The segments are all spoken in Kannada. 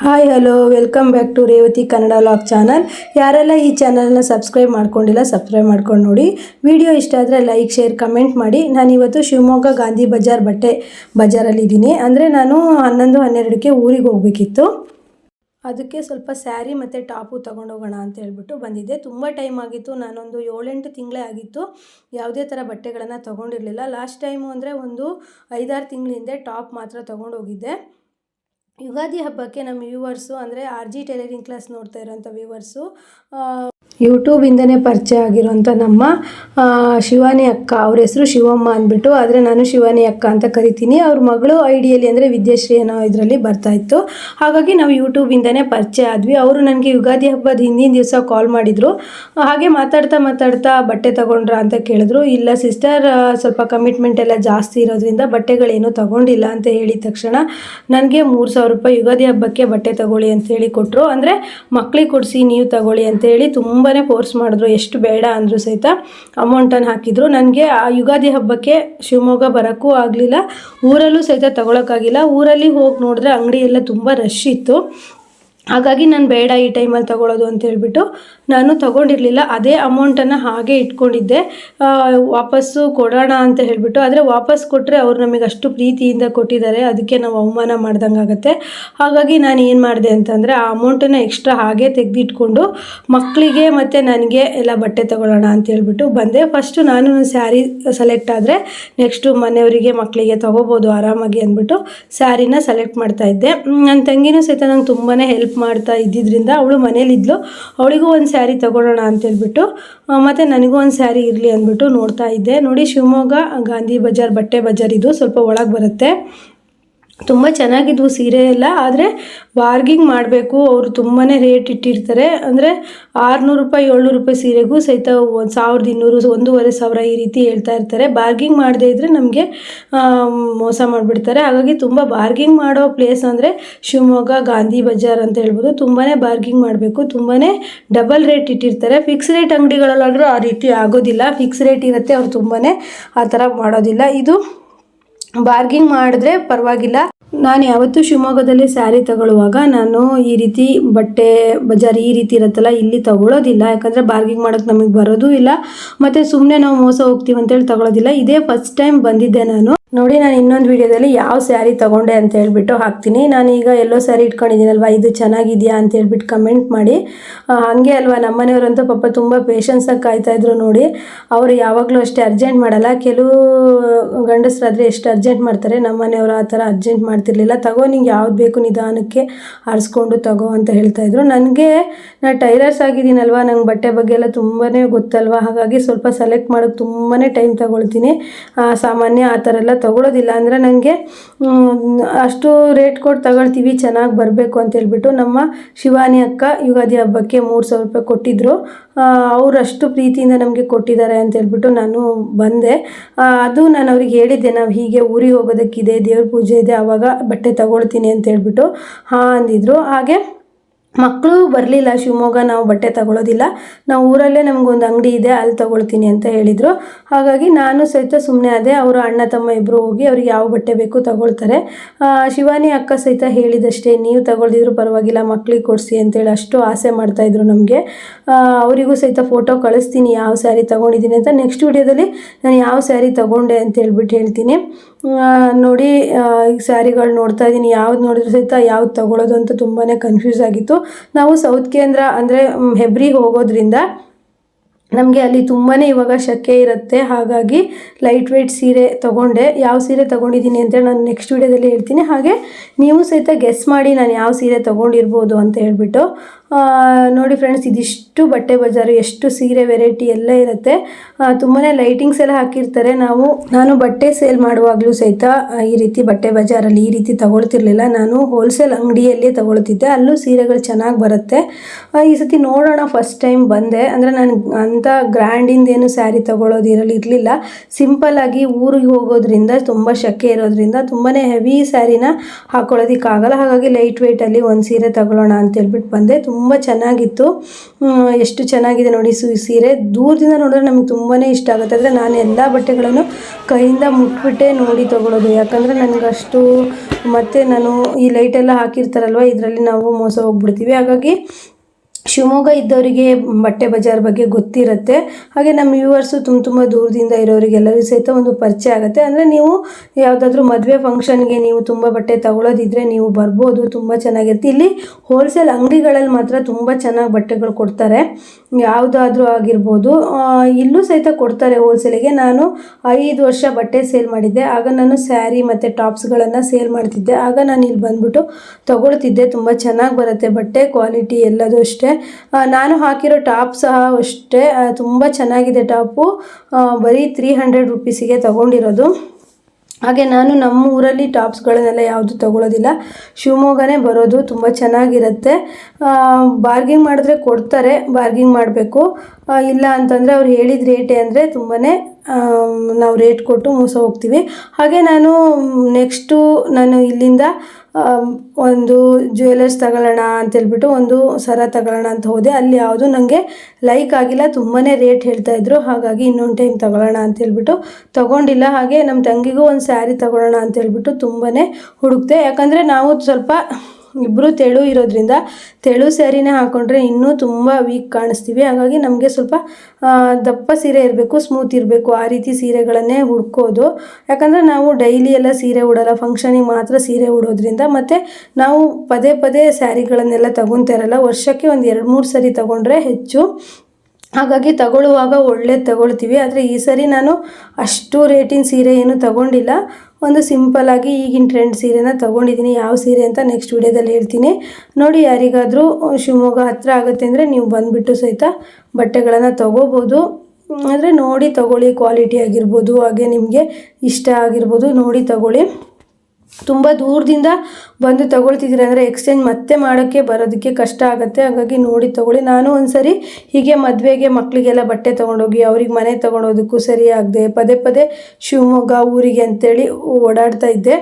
Hi hello welcome back to Revathi Kannada vlog channel ಯಾರೆಲ್ಲ ಈ ಚಾನಲ್ನ ಸಬ್ಸ್ಕ್ರೈಬ್ ಮಾಡ್ಕೊಂಡಿಲ್ಲ ಸಬ್ಸ್ಕ್ರೈಬ್ ಮಾಡ್ಕೊಂಡು ನೋಡಿ. ವಿಡಿಯೋ ಇಷ್ಟ ಆದರೆ ಲೈಕ್ ಶೇರ್ ಕಮೆಂಟ್ ಮಾಡಿ. ನಾನು ಇವತ್ತು ಶಿವಮೊಗ್ಗ ಗಾಂಧಿ ಬಜಾರ್ ಬಟ್ಟೆ ಬಜಾರಲ್ಲಿದ್ದೀನಿ ಅಂದರೆ ನಾನು ಹನ್ನೊಂದು, ಹನ್ನೆರಡಕ್ಕೆ ಊರಿಗೆ ಹೋಗಬೇಕಿತ್ತು. ಅದಕ್ಕೆ ಸ್ವಲ್ಪ ಸ್ಯಾರಿ ಮತ್ತು ಟಾಪು ತೊಗೊಂಡೋಗೋಣ ಅಂತ ಹೇಳ್ಬಿಟ್ಟು ಬಂದಿದ್ದೆ. ತುಂಬ ಟೈಮ್ ಆಗಿತ್ತು. ನಾನೊಂದು ಏಳೆಂಟು ತಿಂಗಳೇ ಆಗಿತ್ತು. ಯಾವುದೇ ಥರ ಬಟ್ಟೆಗಳನ್ನು ತೊಗೊಂಡಿರಲಿಲ್ಲ. ಲಾಸ್ಟ್ ಟೈಮು ಅಂದರೆ ಒಂದು ಐದಾರು ತಿಂಗಳ ಹಿಂದೆ ಟಾಪ್ ಮಾತ್ರ ತೊಗೊಂಡೋಗಿದ್ದೆ ಯುಗಾದಿ ಹಬ್ಬಕ್ಕೆ ನಮ್ಮ ವ್ಯೂವರ್ಸು ಅಂದರೆ ಆರ್ ಜಿ ಟೈಲರಿಂಗ್ ಕ್ಲಾಸ್ ನೋಡ್ತಾ ಇರೋಂಥ ವ್ಯೂವರ್ಸು ಯೂಟ್ಯೂಬಿಂದನೇ ಪರಿಚಯ ಆಗಿರುವಂಥ ನಮ್ಮ ಶಿವಾನಿ ಅಕ್ಕ. ಅವ್ರ ಹೆಸರು ಶಿವಮ್ಮ ಅಂದ್ಬಿಟ್ಟು, ಆದರೆ ನಾನು ಶಿವಾನಿ ಅಕ್ಕ ಅಂತ ಕರಿತೀನಿ. ಅವ್ರ ಮಗಳು ಐಡಿಯಲ್ಲಿ ಡಿಯಲ್ಲಿ ಅಂದರೆ ವಿದ್ಯಾಶ್ರೀ ಅನ್ನೋ ಇದರಲ್ಲಿ ಬರ್ತಾ ಇತ್ತು. ಹಾಗಾಗಿ ನಾವು ಯೂಟ್ಯೂಬಿಂದನೇ ಪರಿಚಯ ಆದ್ವಿ. ಅವರು ನನಗೆ ಯುಗಾದಿ ಹಬ್ಬದ ಹಿಂದಿನ ದಿವಸ ಕಾಲ್ ಮಾಡಿದರು. ಹಾಗೆ ಮಾತಾಡ್ತಾ ಮಾತಾಡ್ತಾ ಬಟ್ಟೆ ತಗೊಂಡ್ರಾ ಅಂತ ಕೇಳಿದ್ರು. ಇಲ್ಲ ಸಿಸ್ಟರ್ ಸ್ವಲ್ಪ ಕಮಿಟ್ಮೆಂಟ್ ಎಲ್ಲ ಜಾಸ್ತಿ ಇರೋದ್ರಿಂದ ಬಟ್ಟೆಗಳೇನು ತಗೊಂಡಿಲ್ಲ ಅಂತ ಹೇಳಿದ ತಕ್ಷಣ ನನಗೆ ಮೂರು ಸಾವಿರ ರೂಪಾಯಿ ಯುಗಾದಿ ಹಬ್ಬಕ್ಕೆ ಬಟ್ಟೆ ತಗೊಳ್ಳಿ ಅಂತ ಹೇಳಿ ಕೊಟ್ಟರು ಅಂದರೆ ಮಕ್ಳಿಗೆ ಕೊಡಿಸಿ, ನೀವು ತಗೊಳ್ಳಿ ಅಂತ ಹೇಳಿ ತುಂಬಾ ಫೋರ್ಸ್ ಮಾಡಿದ್ರು, ಎಷ್ಟು ಬೇಡ ಅಂದರೂ ಸಹಿತ ಅಮೌಂಟನ್ನು ಹಾಕಿದ್ರು. ನನಗೆ ಆ ಯುಗಾದಿ ಹಬ್ಬಕ್ಕೆ ಶಿವಮೊಗ್ಗ ಬರೋಕ್ಕೂ ಆಗಲಿಲ್ಲ, ಊರಲ್ಲೂ ಸಹಿತ ತಗೊಳಕ್ಕಾಗಿಲ್ಲ. ಊರಲ್ಲಿ ಹೋಗಿ ನೋಡಿದ್ರೆ ಅಂಗಡಿ ಎಲ್ಲ ತುಂಬ ರಶ್ ಇತ್ತು. ಹಾಗಾಗಿ ನಾನು ಬೇಡ ಈ ಟೈಮಲ್ಲಿ ತಗೊಳ್ಳೋದು ಅಂತ ಹೇಳ್ಬಿಟ್ಟು ನಾನು ತಗೊಂಡಿರಲಿಲ್ಲ, ಅದೇ ಅಮೌಂಟನ್ನು ಹಾಗೆ ಇಟ್ಕೊಂಡಿದ್ದೆ. ವಾಪಸ್ಸು ಕೊಡೋಣ ಅಂತ ಹೇಳಿಬಿಟ್ಟು, ಆದರೆ ವಾಪಸ್ ಕೊಟ್ಟರೆ ಅವ್ರು ನಮಗೆ ಅಷ್ಟು ಪ್ರೀತಿಯಿಂದ ಕೊಟ್ಟಿದ್ದಾರೆ, ಅದಕ್ಕೆ ನಾವು ಅವಮಾನ ಮಾಡ್ದಂಗೆ ಆಗುತ್ತೆ. ಹಾಗಾಗಿ ನಾನು ಏನು ಮಾಡಿದೆ ಅಂತಂದರೆ, ಆ ಅಮೌಂಟನ್ನು ಎಕ್ಸ್ಟ್ರಾ ಹಾಗೆ ತೆಗೆದಿಟ್ಕೊಂಡು ಮಕ್ಕಳಿಗೆ ಮತ್ತು ನನಗೆ ಎಲ್ಲ ಬಟ್ಟೆ ತಗೊಳ್ಳೋಣ ಅಂತ ಹೇಳ್ಬಿಟ್ಟು ಬಂದೆ. ಫಸ್ಟು ನಾನು ಸ್ಯಾರಿ ಸೆಲೆಕ್ಟ್ ಆದರೆ ನೆಕ್ಸ್ಟು ಮನೆಯವರಿಗೆ ಮಕ್ಕಳಿಗೆ ತೊಗೋಬೋದು ಆರಾಮಾಗಿ ಅಂದ್ಬಿಟ್ಟು ಸ್ಯಾರಿನ ಸೆಲೆಕ್ಟ್ ಮಾಡ್ತಾ ಇದ್ದೆ. ನನ್ನ ತಂಗಿನೂ ಸಹಿತ ನಂಗೆ ತುಂಬಾ ಹೆಲ್ಪ್ ಮಾಡ್ತಾ ಇದ್ದಿದ್ದರಿಂದ ಅವಳು ಮನೇಲಿದ್ಲು. ಅವಳಿಗೂ ಒಂದು ಸ್ಯಾರಿ ತಗೊಳ್ಳೋಣ ಅಂತ ಹೇಳ್ಬಿಟ್ಟು ಆ, ಮತ್ತು ನನಗೂ ಒಂದು ಸ್ಯಾರಿ ಇರಲಿ ಅಂದ್ಬಿಟ್ಟು ನೋಡ್ತಾ ಇದ್ದೆ. ನೋಡಿ ಶಿವಮೊಗ್ಗ ಗಾಂಧಿ ಬಜಾರ್ ಬಟ್ಟೆ ಬಜಾರ್ ಇದು ಸ್ವಲ್ಪ ಒಳಗೆ ಬರುತ್ತೆ. ತುಂಬ ಚೆನ್ನಾಗಿದ್ವು ಸೀರೆ ಎಲ್ಲ, ಆದರೆ ಬಾರ್ಗಿಂಗ್ ಮಾಡಬೇಕು. ಅವರು ತುಂಬಾ ರೇಟ್ ಇಟ್ಟಿರ್ತಾರೆ. ಅಂದರೆ ಆರುನೂರು ರೂಪಾಯಿ, ಏಳ್ನೂರು ರೂಪಾಯಿ ಸೀರೆಗೂ ಸಹಿತ ಒಂದು ಸಾವಿರದ ಇನ್ನೂರು, ಒಂದೂವರೆ ಸಾವಿರ ಈ ರೀತಿ ಹೇಳ್ತಾ ಇರ್ತಾರೆ. ಬಾರ್ಗಿಂಗ್ ಮಾಡದೇ ಇದ್ದರೆ ನಮಗೆ ಮೋಸ ಮಾಡಿಬಿಡ್ತಾರೆ. ಹಾಗಾಗಿ ತುಂಬ ಬಾರ್ಗಿಂಗ್ ಮಾಡೋ ಪ್ಲೇಸ್ ಅಂದರೆ ಶಿವಮೊಗ್ಗ, ಗಾಂಧಿ ಬಜಾರ್ ಅಂತ ಹೇಳ್ಬೋದು. ತುಂಬಾ ಬಾರ್ಗಿಂಗ್ ಮಾಡಬೇಕು. ತುಂಬಾ ಡಬಲ್ ರೇಟ್ ಇಟ್ಟಿರ್ತಾರೆ. ಫಿಕ್ಸ್ ರೇಟ್ ಅಂಗಡಿಗಳಲ್ಲಾದರೂ ಆ ರೀತಿ ಆಗೋದಿಲ್ಲ. ಫಿಕ್ಸ್ ರೇಟ್ ಇರುತ್ತೆ. ಅವ್ರು ತುಂಬಾ ಆ ಥರ ಮಾಡೋದಿಲ್ಲ. ಇದು ಬಾರ್ಗಿಂಗ್ ಮಾಡಿದ್ರೆ ಪರವಾಗಿಲ್ಲ. ನಾನು ಯಾವತ್ತೂ ಶಿವಮೊಗ್ಗದಲ್ಲಿ ಸ್ಯಾರಿ ತಗೊಳ್ಳುವಾಗ ನಾನು ಈ ರೀತಿ ಬಟ್ಟೆ, ಬಜಾರ್ ಈ ರೀತಿ ಇರುತ್ತಲ್ಲ, ಇಲ್ಲಿ ತಗೊಳ್ಳೋದಿಲ್ಲ. ಯಾಕಂದರೆ ಬಾರ್ಗಿಂಗ್ ಮಾಡೋಕ್ಕೆ ನಮಗೆ ಬರೋದು ಇಲ್ಲ. ಮತ್ತು ಸುಮ್ಮನೆ ನಾವು ಮೋಸ ಹೋಗ್ತೀವಿ ಅಂತೇಳಿ ತಗೊಳ್ಳೋದಿಲ್ಲ. ಇದೇ ಫಸ್ಟ್ ಟೈಮ್ ಬಂದಿದ್ದೆ ನಾನು. ನೋಡಿ, ನಾನು ಇನ್ನೊಂದು ವಿಡಿಯೋದಲ್ಲಿ ಯಾವ ಸ್ಯಾರಿ ತಗೊಂಡೆ ಅಂತ ಹೇಳ್ಬಿಟ್ಟು ಹಾಕ್ತೀನಿ. ನಾನೀಗ ಎಲ್ಲೋ ಸ್ಯಾರಿ ಇಟ್ಕೊಂಡಿದ್ದೀನಲ್ವಾ, ಇದು ಚೆನ್ನಾಗಿದೆಯಾ ಅಂತ ಹೇಳ್ಬಿಟ್ಟು ಕಮೆಂಟ್ ಮಾಡಿ. ಹಾಗೆ ಅಲ್ವಾ ನಮ್ಮ ಮನೆಯವರಂತೂ ಪಾಪ ತುಂಬ ಪೇಷನ್ಸಾಗಿ ಕಾಯ್ತಾ ಇದ್ರು ನೋಡಿ. ಅವರು ಯಾವಾಗಲೂ ಅಷ್ಟೇ ಅರ್ಜೆಂಟ್ ಮಾಡಲ್ಲ. ಕೆಲವು ಗಂಡಸರಾದರೆ ಎಷ್ಟು ಅರ್ಜೆಂಟ್ ಮಾಡ್ತಾರೆ, ನಮ್ಮನೆಯವರು ಆ ಥರ ಅರ್ಜೆಂಟ್ ಮಾಡ್ತಿರ್ಲಿಲ್ಲ. ತಗೋ, ನಿಂಗೆ ಯಾವ್ದು ಬೇಕು ನಿಧಾನಕ್ಕೆ ಆರಿಸ್ಕೊಂಡು ತಗೋ ಅಂತ ಹೇಳ್ತಾ ಇದ್ರು. ನನಗೆ ನಾ ಟೈಲರ್ಸ್ ಆಗಿದ್ದೀನಲ್ವಾ, ನಂಗೆ ಬಟ್ಟೆ ಬಗ್ಗೆ ಎಲ್ಲ ತುಂಬಾ ಗೊತ್ತಲ್ವಾ? ಹಾಗಾಗಿ ಸ್ವಲ್ಪ ಸೆಲೆಕ್ಟ್ ಮಾಡೋಕ್ಕೆ ತುಂಬಾ ಟೈಮ್ ತಗೊಳ್ತೀನಿ. ಸಾಮಾನ್ಯ ಆ ಥರ ಎಲ್ಲ ತಗೊಳ್ಳೋದಿಲ್ಲ ಅಂದರೆ ನನಗೆ ಅಷ್ಟು ರೇಟ್ ಕೊಟ್ಟು ತಗೊಳ್ತೀವಿ, ಚೆನ್ನಾಗಿ ಬರಬೇಕು ಅಂತ ಹೇಳ್ಬಿಟ್ಟು ನಮ್ಮ ಶಿವಾನಿ ಅಕ್ಕ ಯುಗಾದಿ ಹಬ್ಬಕ್ಕೆ ಮೂರು ಸಾವಿರ ರೂಪಾಯಿ ಕೊಟ್ಟಿದ್ದರು ಅವರಷ್ಟು ಪ್ರೀತಿಯಿಂದ ನಮಗೆ ಕೊಟ್ಟಿದ್ದಾರೆ ಅಂತ ಹೇಳ್ಬಿಟ್ಟು ನಾನು ಬಂದೆ. ಅದು ನಾನು ಅವ್ರಿಗೆ ಹೇಳಿದ್ದೆ, ನಾವು ಹೀಗೆ ಊರಿಗೆ ಹೋಗೋದಕ್ಕಿದೆ, ದೇವ್ರ ಪೂಜೆ ಇದೆ, ಆವಾಗ ಬಟ್ಟೆ ತಗೊಳ್ತೀನಿ ಅಂತ ಹೇಳ್ಬಿಟ್ಟು, ಹಾಂ ಅಂದಿದ್ರು. ಹಾಗೆ ಮಕ್ಕಳು ಬರಲಿಲ್ಲ, ಶಿವಮೊಗ್ಗ ನಾವು ಬಟ್ಟೆ ತಗೊಳ್ಳೋದಿಲ್ಲ ನಾವು ಊರಲ್ಲೇ ನಮಗೊಂದು ಅಂಗಡಿ ಇದೆ, ಅಲ್ಲಿ ತಗೊಳ್ತೀನಿ ಅಂತ ಹೇಳಿದರು. ಹಾಗಾಗಿ ನಾನು ಸಹಿತ ಸುಮ್ಮನೆ ಅದೇ ಅವರು ಅಣ್ಣ, ತಮ್ಮ ಇಬ್ಬರು ಹೋಗಿ ಅವ್ರಿಗೆ ಯಾವ ಬಟ್ಟೆ ಬೇಕು ತಗೊಳ್ತಾರೆ. ಶಿವಾನಿ ಅಕ್ಕ ಸಹಿತ ಹೇಳಿದಷ್ಟೇ, ನೀವು ತಗೊಳ್ದಿದ್ರು ಪರವಾಗಿಲ್ಲ ಮಕ್ಕಳಿಗೆ ಕೊಡಿಸಿ ಅಂತೇಳಿ ಅಷ್ಟು ಆಸೆ ಮಾಡ್ತಾಯಿದ್ರು ನಮಗೆ. ಅವರಿಗೂ ಸಹಿತ ಫೋಟೋ ಕಳಿಸ್ತೀನಿ, ಯಾವ ಸ್ಯಾರಿ ತೊಗೊಂಡಿದ್ದೀನಿ ಅಂತ. ನೆಕ್ಸ್ಟ್ ವಿಡಿಯೋದಲ್ಲಿ ನಾನು ಯಾವ ಸ್ಯಾರಿ ತೊಗೊಂಡೆ ಅಂತ ಹೇಳ್ಬಿಟ್ಟು ಹೇಳ್ತೀನಿ. ನೋಡಿ ಈ ಸ್ಯಾರಿಗಳು ನೋಡ್ತಾ ಇದ್ದೀನಿ. ಯಾವ್ದು ನೋಡಿದ್ರು ಸಹಿತ ಯಾವ್ದು ತಗೊಳ್ಳೋದು ಅಂತ ತುಂಬಾ ಕನ್ಫ್ಯೂಸ್ ಆಗಿತ್ತು. ನಾವು ಸೌತ್ ಕೇಂದ್ರ ಅಂದರೆ ಹೆಬ್ರಿ ಹೋಗೋದ್ರಿಂದ ನಮಗೆ ಅಲ್ಲಿ ತುಂಬಾ ಇವಾಗ ಶೆಕೆ ಇರುತ್ತೆ. ಹಾಗಾಗಿ ಲೈಟ್ ವೆಯ್ಟ್ ಸೀರೆ ತೊಗೊಂಡೆ. ಯಾವ ಸೀರೆ ತೊಗೊಂಡಿದ್ದೀನಿ ಅಂತ ನಾನು ನೆಕ್ಸ್ಟ್ ವೀಡಿಯೋದಲ್ಲಿ ಹೇಳ್ತೀನಿ. ಹಾಗೆ ನೀವು ಸಹಿತ ಗೆಸ್ ಮಾಡಿ ನಾನು ಯಾವ ಸೀರೆ ತೊಗೊಂಡಿರ್ಬೋದು ಅಂತ ಹೇಳ್ಬಿಟ್ಟು. ನೋಡಿ ಫ್ರೆಂಡ್ಸ್ ಇದಿಷ್ಟು ಬಟ್ಟೆ ಬಜಾರು, ಎಷ್ಟು ಸೀರೆ ವೆರೈಟಿ ಎಲ್ಲ ಇರುತ್ತೆ. ತುಂಬಾ ಲೈಟಿಂಗ್ಸ್ ಎಲ್ಲ ಹಾಕಿರ್ತಾರೆ. ನಾವು, ನಾನು ಬಟ್ಟೆ ಸೇಲ್ ಮಾಡುವಾಗಲೂ ಸಹಿತ ಈ ರೀತಿ ಬಟ್ಟೆ ಬಜಾರಲ್ಲಿ ಈ ರೀತಿ ತಗೊಳ್ತಿರ್ಲಿಲ್ಲ. ನಾನು ಹೋಲ್ಸೇಲ್ ಅಂಗಡಿಯಲ್ಲೇ ತಗೊಳ್ತಿದ್ದೆ. ಅಲ್ಲೂ ಸೀರೆಗಳು ಚೆನ್ನಾಗಿ ಬರುತ್ತೆ. ಈ ಸತಿ ನೋಡೋಣ ಫಸ್ಟ್ ಟೈಮ್ ಬಂದೆ. ಅಂದರೆ ನಾನು ಅಂಥ ಗ್ರ್ಯಾಂಡಿಂದೇನು ಸ್ಯಾರಿ ತಗೊಳ್ಳೋದಿರಲಿ ಇರಲಿಲ್ಲ. ಸಿಂಪಲ್ಲಾಗಿ ಊರಿಗೆ ಹೋಗೋದ್ರಿಂದ, ತುಂಬ ಶೆಕೆ ಇರೋದ್ರಿಂದ ತುಂಬಾ ಹೆವಿ ಸ್ಯಾರಿನ ಹಾಕೊಳ್ಳೋದಕ್ಕಾಗಲ್ಲ. ಹಾಗಾಗಿ ಲೈಟ್ ವೆಯ್ಟಲ್ಲಿ ಒಂದು ಸೀರೆ ತಗೊಳ್ಳೋಣ ಅಂತ ಹೇಳ್ಬಿಟ್ಟು ಬಂದೆ. ತುಂಬ ತುಂಬ ಚೆನ್ನಾಗಿತ್ತು. ಎಷ್ಟು ಚೆನ್ನಾಗಿದೆ ನೋಡಿ ಸು ಸೀರೆ. ದೂರದಿಂದ ನೋಡಿದ್ರೆ ನಮಗೆ ತುಂಬಾ ಇಷ್ಟ ಆಗುತ್ತೆ. ಆದರೆ ನಾನು ಎಲ್ಲ ಬಟ್ಟೆಗಳನ್ನು ಕೈಯಿಂದ ಮುಟ್ಬಿಟ್ಟೆ ನೋಡಿ ತೊಗೊಳೋದು. ಯಾಕಂದರೆ ನನಗಷ್ಟು ಮತ್ತು ನಾನು ಈ ಲೈಟೆಲ್ಲ ಹಾಕಿರ್ತಾರಲ್ವ, ಇದರಲ್ಲಿ ನಾವು ಮೋಸ ಹೋಗ್ಬಿಡ್ತೀವಿ. ಹಾಗಾಗಿ ಶಿವಮೊಗ್ಗ ಇದ್ದವರಿಗೆ ಬಟ್ಟೆ ಬಜಾರ್ ಬಗ್ಗೆ ಗೊತ್ತಿರುತ್ತೆ. ಹಾಗೆ ನಮ್ಮ ವ್ಯೂವರ್ಸು ತುಂಬ ತುಂಬ ದೂರದಿಂದ ಇರೋರಿಗೆಲ್ಲರಿಗೂ ಸಹಿತ ಒಂದು ಪರಿಚಯ ಆಗುತ್ತೆ. ಅಂದರೆ ನೀವು ಯಾವುದಾದ್ರೂ ಮದುವೆ ಫಂಕ್ಷನ್ಗೆ ನೀವು ತುಂಬ ಬಟ್ಟೆ ತಗೊಳ್ಳೋದಿದ್ರೆ ನೀವು ಬರ್ಬೋದು, ತುಂಬ ಚೆನ್ನಾಗಿರುತ್ತೆ. ಇಲ್ಲಿ ಹೋಲ್ಸೇಲ್ ಅಂಗಡಿಗಳಲ್ಲಿ ಮಾತ್ರ ತುಂಬ ಚೆನ್ನಾಗಿ ಬಟ್ಟೆಗಳು ಕೊಡ್ತಾರೆ. ಯಾವುದಾದ್ರೂ ಆಗಿರ್ಬೋದು ಇಲ್ಲೂ ಸಹಿತ ಕೊಡ್ತಾರೆ ಹೋಲ್ಸೇಲಿಗೆ ನಾನು ಐದು ವರ್ಷ ಬಟ್ಟೆ ಸೇಲ್ ಮಾಡಿದ್ದೆ. ಆಗ ನಾನು ಸ್ಯಾರಿ ಮತ್ತು ಟಾಪ್ಸ್ಗಳನ್ನು ಸೇಲ್ ಮಾಡ್ತಿದ್ದೆ. ಆಗ ನಾನು ಇಲ್ಲಿ ಬಂದ್ಬಿಟ್ಟು ತಗೊಳ್ತಿದ್ದೆ. ತುಂಬ ಚೆನ್ನಾಗಿ ಬರುತ್ತೆ ಬಟ್ಟೆ ಕ್ವಾಲಿಟಿ ಎಲ್ಲದೂ ಅಷ್ಟೇ. ನಾನು ಹಾಕಿರೋ ಟಾಪ್ ಸಹ ಅಷ್ಟೇ ತುಂಬ ಚೆನ್ನಾಗಿದೆ ಟಾಪು. ಬರೀ ತ್ರೀ ಹಂಡ್ರೆಡ್ ರುಪೀಸಿಗೆ ತಗೊಂಡಿರೋದು. ಹಾಗೆ ನಾನು ನಮ್ಮ ಊರಲ್ಲಿ ಟಾಪ್ಸ್ಗಳನ್ನೆಲ್ಲ ಯಾವುದು ತಗೊಳ್ಳೋದಿಲ್ಲ ಶಿವಮೊಗ್ಗನೇ ಬರೋದು, ತುಂಬ ಚೆನ್ನಾಗಿರುತ್ತೆ. ಬಾರ್ಗಿಂಗ್ ಮಾಡಿದ್ರೆ ಕೊಡ್ತಾರೆ ಬಾರ್ಗಿಂಗ್ ಮಾಡಬೇಕು. ಇಲ್ಲ ಅಂತಂದರೆ ಅವ್ರು ಹೇಳಿದ ರೇಟೇ ಅಂದರೆ ತುಂಬಾ ನಾವು ರೇಟ್ ಕೊಟ್ಟು ಮೋಸ ಹೋಗ್ತೀವಿ. ಹಾಗೆ ನಾನು ನೆಕ್ಸ್ಟು ನಾನು ಇಲ್ಲಿಂದ ಒಂದು ಜ್ಯುವೆಲರ್ಸ್ ತಗೊಳ್ಳೋಣ ಅಂತೇಳ್ಬಿಟ್ಟು ಒಂದು ಸರ ತಗೊಳ್ಳೋಣ ಅಂತ ಹೋದೆ. ಅಲ್ಲಿ ಯಾವುದು ನನಗೆ ಲೈಕ್ ಆಗಿಲ್ಲ ತುಂಬಾ ರೇಟ್ ಹೇಳ್ತಾ ಹೇಳ್ತಾಯಿದ್ರು ಹಾಗಾಗಿ ಇನ್ನೊಂದು ಟೈಮ್ ತಗೊಳ್ಳೋಣ ಅಂತೇಳ್ಬಿಟ್ಟು ತಗೊಂಡಿಲ್ಲ. ಹಾಗೆ ನಮ್ಮ ತಂಗಿಗೂ ಒಂದು ಸ್ಯಾರಿ ತಗೊಳ್ಳೋಣ ಅಂತೇಳ್ಬಿಟ್ಟು ತುಂಬಾ ಹುಡುಕ್ತೆ ಯಾಕಂದರೆ ನಾವು ಸ್ವಲ್ಪ ಇಬ್ಬರು ತೆಳು ಇರೋದ್ರಿಂದ ತೆಳು ಸ್ಯಾರಿನೇ ಹಾಕೊಂಡ್ರೆ ಇನ್ನೂ ತುಂಬ ವೀಕ್ ಕಾಣಿಸ್ತೀವಿ. ಹಾಗಾಗಿ ನಮಗೆ ಸ್ವಲ್ಪ ದಪ್ಪ ಸೀರೆ ಇರಬೇಕು ಸ್ಮೂತ್ ಇರಬೇಕು, ಆ ರೀತಿ ಸೀರೆಗಳನ್ನೇ ಹುಡ್ಕೋದು ಯಾಕಂದರೆ ನಾವು ಡೈಲಿ ಎಲ್ಲ ಸೀರೆ ಉಡೋಲ್ಲ ಫಂಕ್ಷನಿಗೆ ಮಾತ್ರ ಸೀರೆ ಉಡೋದ್ರಿಂದ. ಮತ್ತು ನಾವು ಪದೇ ಪದೇ ಸ್ಯಾರಿಗಳನ್ನೆಲ್ಲ ತಗೊತಾರಲ್ಲ ವರ್ಷಕ್ಕೆ ಒಂದು ಎರಡು ಮೂರು ಸರಿ ತಗೊಂಡ್ರೆ ಹೆಚ್ಚು. ಹಾಗಾಗಿ ತಗೊಳ್ಳುವಾಗ ಒಳ್ಳೇದು ತಗೊಳ್ತೀವಿ. ಆದರೆ ಈ ಸರಿ ನಾನು ಅಷ್ಟು ರೇಟಿನ ಸೀರೆ ಏನು ತಗೊಂಡಿಲ್ಲ. ಒಂದು ಸಿಂಪಲ್ಲಾಗಿ ಈಗಿನ ಟ್ರೆಂಡ್ ಸೀರೆನ ತಗೊಂಡಿದ್ದೀನಿ ಯಾವ ಸೀರೆ ಅಂತ ನೆಕ್ಸ್ಟ್ ವಿಡಿಯೋದಲ್ಲಿ ಹೇಳ್ತೀನಿ. ನೋಡಿ ಯಾರಿಗಾದರೂ ಶಿವಮೊಗ್ಗ ಹತ್ತಿರ ಆಗುತ್ತೆ ಅಂದರೆ ನೀವು ಬಂದುಬಿಟ್ಟು ಸಹಿತ ಬಟ್ಟೆಗಳನ್ನು ತೊಗೋಬೋದು. ಅಂದರೆ ನೋಡಿ ತಗೊಳ್ಳಿ ಕ್ವಾಲಿಟಿ ಆಗಿರ್ಬೋದು, ಹಾಗೆ ನಿಮಗೆ ಇಷ್ಟ ಆಗಿರ್ಬೋದು, ನೋಡಿ ತಗೊಳ್ಳಿ. ತುಂಬ ದೂರದಿಂದ ಬಂದು ತಗೊಳ್ತಿದ್ದೀರ ಅಂದರೆ ಎಕ್ಸ್ಚೇಂಜ್ ಮತ್ತೆ ಮಾಡೋಕ್ಕೆ ಬರೋದಕ್ಕೆ ಕಷ್ಟ ಆಗುತ್ತೆ. ಹಾಗಾಗಿ ನೋಡಿ ತಗೊಳ್ಳಿ. ನಾನು ಒಂದ್ಸರಿ ಹೀಗೆ ಮದುವೆಗೆ ಮಕ್ಕಳಿಗೆಲ್ಲ ಬಟ್ಟೆ ತೊಗೊಂಡೋಗಿ ಅವ್ರಿಗೆ ಮನೆ ತೊಗೊಂಡೋದಕ್ಕೂ ಸರಿ ಆಗದೆ ಪದೇ ಪದೇ ಶಿವಮೊಗ್ಗ ಊರಿಗೆ ಅಂತೇಳಿ ಓಡಾಡ್ತಾ ಇದ್ದೆ.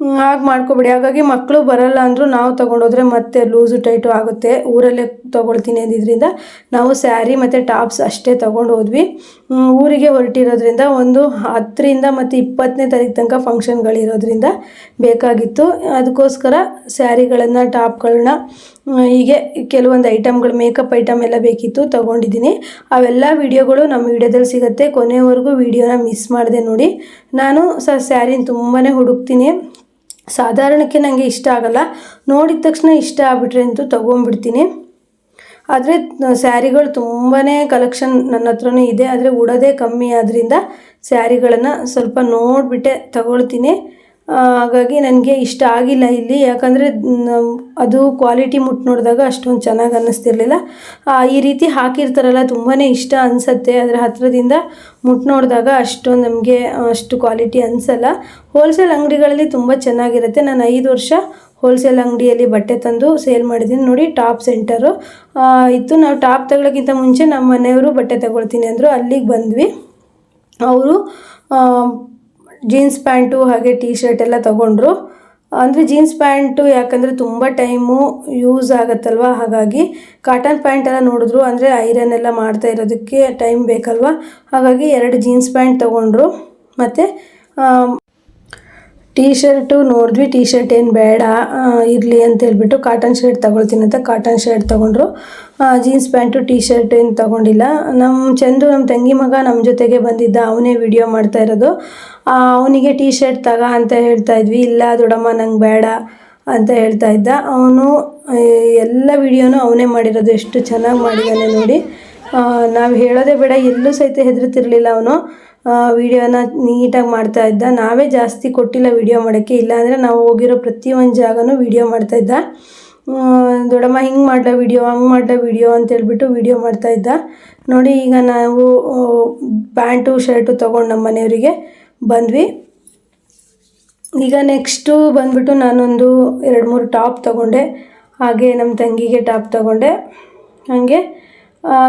ಹಾಗೆ ಮಾಡ್ಕೊಬೇಡಿ. ಹಾಗಾಗಿ ಮಕ್ಕಳು ಬರಲ್ಲ ಅಂದರೂ ನಾವು ತೊಗೊಂಡೋದ್ರೆ ಮತ್ತೆ ಲೂಸು ಟೈಟು ಆಗುತ್ತೆ. ಊರಲ್ಲೇ ತೊಗೊಳ್ತೀನಿ ಅಂದಿದ್ದರಿಂದ ನಾವು ಸ್ಯಾರಿ ಮತ್ತು ಟಾಪ್ಸ್ ಅಷ್ಟೇ ತೊಗೊಂಡು ಹೋದ್ವಿ ಊರಿಗೆ ಹೊರಟಿರೋದ್ರಿಂದ ಒಂದು ಹತ್ತರಿಂದ ಮತ್ತು ಇಪ್ಪತ್ತನೇ ತಾರೀಕು ತನಕ ಫಂಕ್ಷನ್ಗಳಿರೋದ್ರಿಂದ ಬೇಕಾಗಿತ್ತು. ಅದಕ್ಕೋಸ್ಕರ ಸ್ಯಾರಿಗಳನ್ನು, ಟಾಪ್ಗಳನ್ನ ಹೀಗೆ ಕೆಲವೊಂದು ಐಟಮ್ಗಳು, ಮೇಕಪ್ ಐಟಮ್ ಎಲ್ಲ ಬೇಕಿತ್ತು ತೊಗೊಂಡಿದ್ದೀನಿ. ಅವೆಲ್ಲ ವಿಡಿಯೋಗಳು ನಮ್ಮ ವಿಡಿಯೋದಲ್ಲಿ ಸಿಗುತ್ತೆ. ಕೊನೆವರೆಗೂ ವಿಡಿಯೋನ ಮಿಸ್ ಮಾಡಿದೆ ನೋಡಿ. ನಾನು ಸ್ಯಾರಿನ ತುಂಬಾ ಹುಡುಕ್ತೀನಿ. ಸಾಧಾರಣಕ್ಕೆ ನನಗೆ ಇಷ್ಟ ಆಗಲ್ಲ. ನೋಡಿದ ತಕ್ಷಣ ಇಷ್ಟ ಆಗ್ಬಿಟ್ರೆ ಅಂತೂ ತೊಗೊಂಡ್ಬಿಡ್ತೀನಿ. ಆದರೆ ಸ್ಯಾರಿಗಳು ತುಂಬಾ ಕಲೆಕ್ಷನ್ ನನ್ನ ಹತ್ರನೂ ಇದೆ. ಆದರೆ, ಉಡೋದೇ ಕಮ್ಮಿ. ಆದ್ದರಿಂದ ಸ್ಯಾರಿಗಳನ್ನು ಸ್ವಲ್ಪ ನೋಡಿಬಿಟ್ಟೆ ತಗೊಳ್ತೀನಿ. ಹಾಗಾಗಿ ನನಗೆ ಇಷ್ಟ ಆಗಿಲ್ಲ ಇಲ್ಲಿ. ಯಾಕಂದರೆ ಅದು ಕ್ವಾಲಿಟಿ ಮುಟ್ಟು ನೋಡಿದಾಗ ಅಷ್ಟೊಂದು ಚೆನ್ನಾಗಿ ಅನ್ನಿಸ್ತಿರ್ಲಿಲ್ಲ. ಈ ರೀತಿ ಹಾಕಿರ್ತಾರಲ್ಲ ತುಂಬಾ ಇಷ್ಟ ಅನಿಸತ್ತೆ. ಅದರ ಹತ್ತಿರದಿಂದ ಮುಟ್ಟು ನೋಡಿದಾಗ ಅಷ್ಟೊಂದು ನಮಗೆ ಅಷ್ಟು ಕ್ವಾಲಿಟಿ ಅನಿಸಲ್ಲ. ಹೋಲ್ಸೇಲ್ ಅಂಗಡಿಗಳಲ್ಲಿ ತುಂಬ ಚೆನ್ನಾಗಿರುತ್ತೆ. ನಾನು ಐದು ವರ್ಷ ಹೋಲ್ಸೇಲ್ ಅಂಗಡಿಯಲ್ಲಿ ಬಟ್ಟೆ ತಂದು ಸೇಲ್ ಮಾಡಿದ್ದೀನಿ ನೋಡಿ ಟಾಪ್ ಸೆಂಟರು ಇತ್ತು. ನಾವು ಟಾಪ್ ತಗೊಳ್ಳೋಕ್ಕಿಂತ ಮುಂಚೆ ನಮ್ಮ ಮನೆಯವರು ಬಟ್ಟೆ ತಗೊಳ್ತೀನಿ ಅಂದರು. ಅಲ್ಲಿಗೆ ಬಂದ್ವಿ. ಅವರು ಜೀನ್ಸ್ ಪ್ಯಾಂಟು ಹಾಗೆ ಟೀ ಶರ್ಟ್ ಎಲ್ಲ ತಗೊಂಡ್ರು. ಅಂದರೆ ಜೀನ್ಸ್ ಪ್ಯಾಂಟು ಯಾಕಂದರೆ ತುಂಬ ಟೈಮು ಯೂಸ್ ಆಗುತ್ತಲ್ವ? ಹಾಗಾಗಿ ಕಾಟನ್ ಪ್ಯಾಂಟ್ ಎಲ್ಲ ನೋಡಿದ್ರು. ಅಂದರೆ ಐರನ್ ಎಲ್ಲ ಮಾಡ್ತಾ ಇರೋದಕ್ಕೆ ಟೈಮ್ ಬೇಕಲ್ವ? ಹಾಗಾಗಿ ಎರಡು ಜೀನ್ಸ್ ಪ್ಯಾಂಟ್ ತೊಗೊಂಡ್ರು. ಮತ್ತು ಟೀ ಶರ್ಟು ನೋಡಿದ್ವಿ ಟೀ ಶರ್ಟ್ ಏನು ಬೇಡ ಇರಲಿ ಅಂತ ಹೇಳ್ಬಿಟ್ಟು ಕಾಟನ್ ಶರ್ಟ್ ತಗೊಳ್ತೀನಿ ಅಂತ ಕಾಟನ್ ಶರ್ಟ್ ತೊಗೊಂಡ್ರು. ಜೀನ್ಸ್ ಪ್ಯಾಂಟು ಟೀ ಶರ್ಟ್ ಏನು ತೊಗೊಂಡಿಲ್ಲ. ನಮ್ಮ ಚಂದು ನಮ್ಮ ತಂಗಿ ಮಗ ನಮ್ಮ ಜೊತೆಗೆ ಬಂದಿದ್ದ, ಅವನೇ ವಿಡಿಯೋ ಮಾಡ್ತಾ ಇರೋದು. ಅವನಿಗೆ ಟೀ ಶರ್ಟ್ ತಗ ಅಂತ ಹೇಳ್ತಾ ಇದ್ವಿ. ಇಲ್ಲ ದೊಡಮ್ಮ ನಂಗೆ ಬೇಡ ಅಂತ ಹೇಳ್ತಾ ಇದ್ದ. ಅವನು ಎಲ್ಲ ವಿಡಿಯೋನು ಅವನೇ ಮಾಡಿರೋದು. ಎಷ್ಟು ಚೆನ್ನಾಗಿ ಮಾಡಿದ್ದಾನೆ ನೋಡಿ. ನಾವು ಹೇಳೋದೇ ಬೇಡ. ಎಲ್ಲೂ ಸಹಿತ ಹೆದರುತ್ತಿರಲಿಲ್ಲ ಅವನು. ವಿಡಿಯೋನ ನೀಟಾಗಿ ಮಾಡ್ತಾ ಇದ್ದ. ನಾವೇ ಜಾಸ್ತಿ ಕೊಟ್ಟಿಲ್ಲ ವಿಡಿಯೋ ಮಾಡೋಕ್ಕೆ. ಇಲ್ಲಾಂದರೆ ನಾವು ಹೋಗಿರೋ ಪ್ರತಿಯೊಂದು ಜಾಗನೂ ವಿಡಿಯೋ ಮಾಡ್ತಾ ಆ, ದೊಡ್ಡಮ್ಮ ಹಿಂಗೆ ಮಾಡ್ಲಾ ವಿಡಿಯೋ ಹಂಗೆ ಮಾಡ್ಲಾ ವಿಡಿಯೋ ಅಂತೇಳ್ಬಿಟ್ಟು ವಿಡಿಯೋ ಮಾಡ್ತಾ ಇದ್ದ. ನೋಡಿ ಈಗ ನಾವು ಪ್ಯಾಂಟು ಶರ್ಟು ತೊಗೊಂಡು ನಮ್ಮ ಮನೆಯವರಿಗೆ ಬಂದ್ವಿ. ಈಗ ನೆಕ್ಸ್ಟು ಬಂದ್ಬಿಟ್ಟು ನಾನೊಂದು ಎರಡು ಮೂರು ಟಾಪ್ ತೊಗೊಂಡೆ. ಹಾಗೆ ನಮ್ಮ ತಂಗಿಗೆ ಟಾಪ್ ತೊಗೊಂಡೆ. ಹಾಗೆ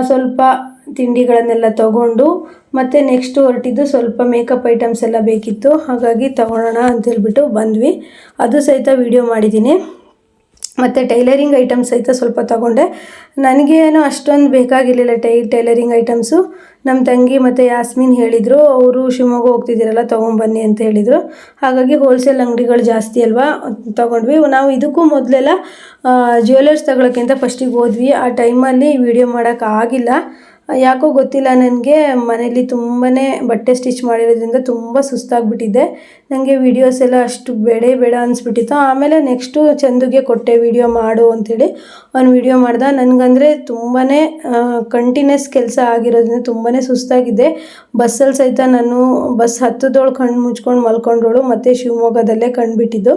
ಸ್ವಲ್ಪ ತಿಂಡಿಗಳನ್ನೆಲ್ಲ ತಗೊಂಡು ಮತ್ತು ನೆಕ್ಸ್ಟ್ ಹೊರಟಿದ್ದು ಸ್ವಲ್ಪ ಮೇಕಪ್ ಐಟಮ್ಸ್ ಎಲ್ಲ ಬೇಕಿತ್ತು. ಹಾಗಾಗಿ ತಗೊಳ್ಳೋಣ ಅಂತೇಳ್ಬಿಟ್ಟು ಬಂದ್ವಿ. ಅದು ಸಹಿತ ವಿಡಿಯೋ ಮಾಡಿದ್ದೀನಿ. ಮತ್ತು ಟೈಲರಿಂಗ್ ಐಟಮ್ಸ್ ಸಹಿತ ಸ್ವಲ್ಪ ತಗೊಂಡೆ. ನನಗೇನು ಅಷ್ಟೊಂದು ಬೇಕಾಗಿರಲಿಲ್ಲ ಟೈ ಟೈಲರಿಂಗ್ ಐಟಮ್ಸು ನಮ್ಮ ತಂಗಿ ಮತ್ತು ಯಾಸ್ಮಿನ್ ಹೇಳಿದರು, ಅವರು ಶಿವಮೊಗ್ಗ ಹೋಗ್ತಿದ್ದೀರಲ್ಲ, ತೊಗೊಂಬನ್ನಿ ಅಂತ ಹೇಳಿದರು. ಹಾಗಾಗಿ ಹೋಲ್ಸೇಲ್ ಅಂಗಡಿಗಳು ಜಾಸ್ತಿ ಅಲ್ವಾ? ತೊಗೊಂಡ್ವಿ. ನಾವು ಇದಕ್ಕೂ ಮೊದಲೆಲ್ಲ ಜ್ಯುವೆಲರ್ಸ್ ತಗೊಳ್ಳೋಕ್ಕಿಂತ ಫಸ್ಟಿಗೆ ಹೋದ್ವಿ. ಆ ಟೈಮಲ್ಲಿ ವಿಡಿಯೋ ಮಾಡೋಕ್ಕಾಗಿಲ್ಲ ಯಾಕೋ ಗೊತ್ತಿಲ್ಲ, ನನಗೆ ಮನೇಲಿ ತುಂಬಾ ಬಟ್ಟೆ ಸ್ಟಿಚ್ ಮಾಡಿರೋದ್ರಿಂದ ತುಂಬ ಸುಸ್ತಾಗ್ಬಿಟ್ಟಿದ್ದೆ ನನಗೆ ವೀಡಿಯೋಸ್ ಎಲ್ಲ ಅಷ್ಟು ಬೇಡ ಬೇಡ ಅನಿಸ್ಬಿಟ್ಟಿತ್ತು. ಆಮೇಲೆ ನೆಕ್ಸ್ಟು ಚಂದುಗೆ ಕೊಟ್ಟೆ ವಿಡಿಯೋ ಮಾಡು ಅಂಥೇಳಿ. ಅವ್ನು ವಿಡಿಯೋ ಮಾಡ್ದ. ನನಗಂದರೆ ತುಂಬಾ ಕಂಟಿನ್ಯೂಸ್ ಕೆಲಸ ಆಗಿರೋದ್ರಿಂದ ತುಂಬಾ ಸುಸ್ತಾಗಿದೆ. ಬಸ್ಸಲ್ಲಿ ಸಹಿತ ನಾನು ಬಸ್ ಹತ್ತದೊಳು ಕಣ್ಣು ಮುಚ್ಕೊಂಡು ಮಲ್ಕೊಂಡೋಳು, ಮತ್ತು ಶಿವಮೊಗ್ಗದಲ್ಲೇ ಕಂಡುಬಿಟ್ಟಿದ್ದು.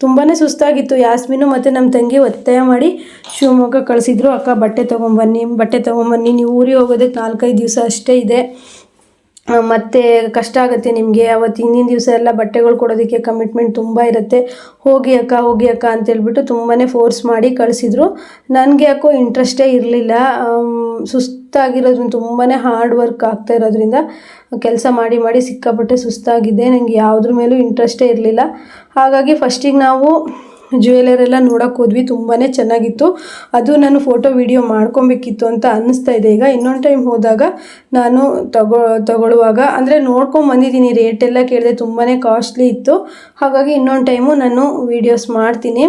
ತುಂಬಾ ಸುಸ್ತಾಗಿತ್ತು. ಯಾಸ್ಮಿನು ಮತ್ತು ನಮ್ಮ ತಂಗಿ ಒತ್ತಾಯ ಮಾಡಿ, ಶಿವಮೊಗ್ಗ ಕಳಿಸಿದ್ರು, ಅಕ್ಕ, ಬಟ್ಟೆ ತೊಗೊಂಬನ್ನಿ ಬಟ್ಟೆ ತೊಗೊಂಬನ್ನಿ, ನೀವು ಊರಿಗೆ ಹೋಗೋದಕ್ಕೆ ನಾಲ್ಕೈದು ದಿವಸ ಅಷ್ಟೇ ಇದೆ. ಮತ್ತೆ ಕಷ್ಟ ಆಗುತ್ತೆ ನಿಮಗೆ. ಅವತ್ತು ಹಿಂದಿನ ದಿವಸ ಎಲ್ಲ ಬಟ್ಟೆಗಳು ಕೊಡೋದಕ್ಕೆ ಕಮಿಟ್ಮೆಂಟ್ ತುಂಬ ಇರುತ್ತೆ. ಹೋಗಿ ಅಕ್ಕ ಹೋಗಿ ಅಕ್ಕ ಅಂತೇಳ್ಬಿಟ್ಟು ತುಂಬಾ ಫೋರ್ಸ್ ಮಾಡಿ ಕಳಿಸಿದ್ರು. ನನಗೆ ಯಾಕೋ ಇಂಟ್ರೆಸ್ಟೇ ಇರಲಿಲ್ಲ. ಸುಸ್ತಾಗಿರೋದ್ರಿಂದ ತುಂಬಾ ಹಾರ್ಡ್ ವರ್ಕ್ ಆಗ್ತಾ ಇರೋದ್ರಿಂದ ಕೆಲಸ ಮಾಡಿ ಮಾಡಿ ಸಿಕ್ಕಾಪಟ್ಟೆ ಸುಸ್ತಾಗಿದ್ದೆ ನನಗೆ ಯಾವುದ್ರ ಮೇಲೂ ಇಂಟ್ರೆಸ್ಟೇ ಇರಲಿಲ್ಲ. ಹಾಗಾಗಿ ಫಸ್ಟಿಗೆ ನಾವು ಜ್ಯುವೆಲರೆಲ್ಲ ನೋಡೋಕೆ ಹೋದ್ವಿ. ತುಂಬಾ ಚೆನ್ನಾಗಿತ್ತು. ಅದು ನಾನು ಫೋಟೋ ವಿಡಿಯೋ ಮಾಡ್ಕೊಬೇಕಿತ್ತು ಅಂತ ಅನ್ನಿಸ್ತಾ ಇದೆ. ಈಗ ಇನ್ನೊಂದು ಟೈಮ್ ಹೋದಾಗ ನಾನು ತಗೋ, ತಗೊಳ್ಳುವಾಗ, ಅಂದರೆ ನೋಡ್ಕೊಂಡು ಬಂದಿದ್ದೀನಿ. ರೇಟ್ ಎಲ್ಲ ಕೇಳಿದೆ ತುಂಬಾ ಕಾಸ್ಟ್ಲಿ ಇತ್ತು. ಹಾಗಾಗಿ ಇನ್ನೊಂದು ಟೈಮು ನಾನು ವೀಡಿಯೋಸ್ ಮಾಡ್ತೀನಿ.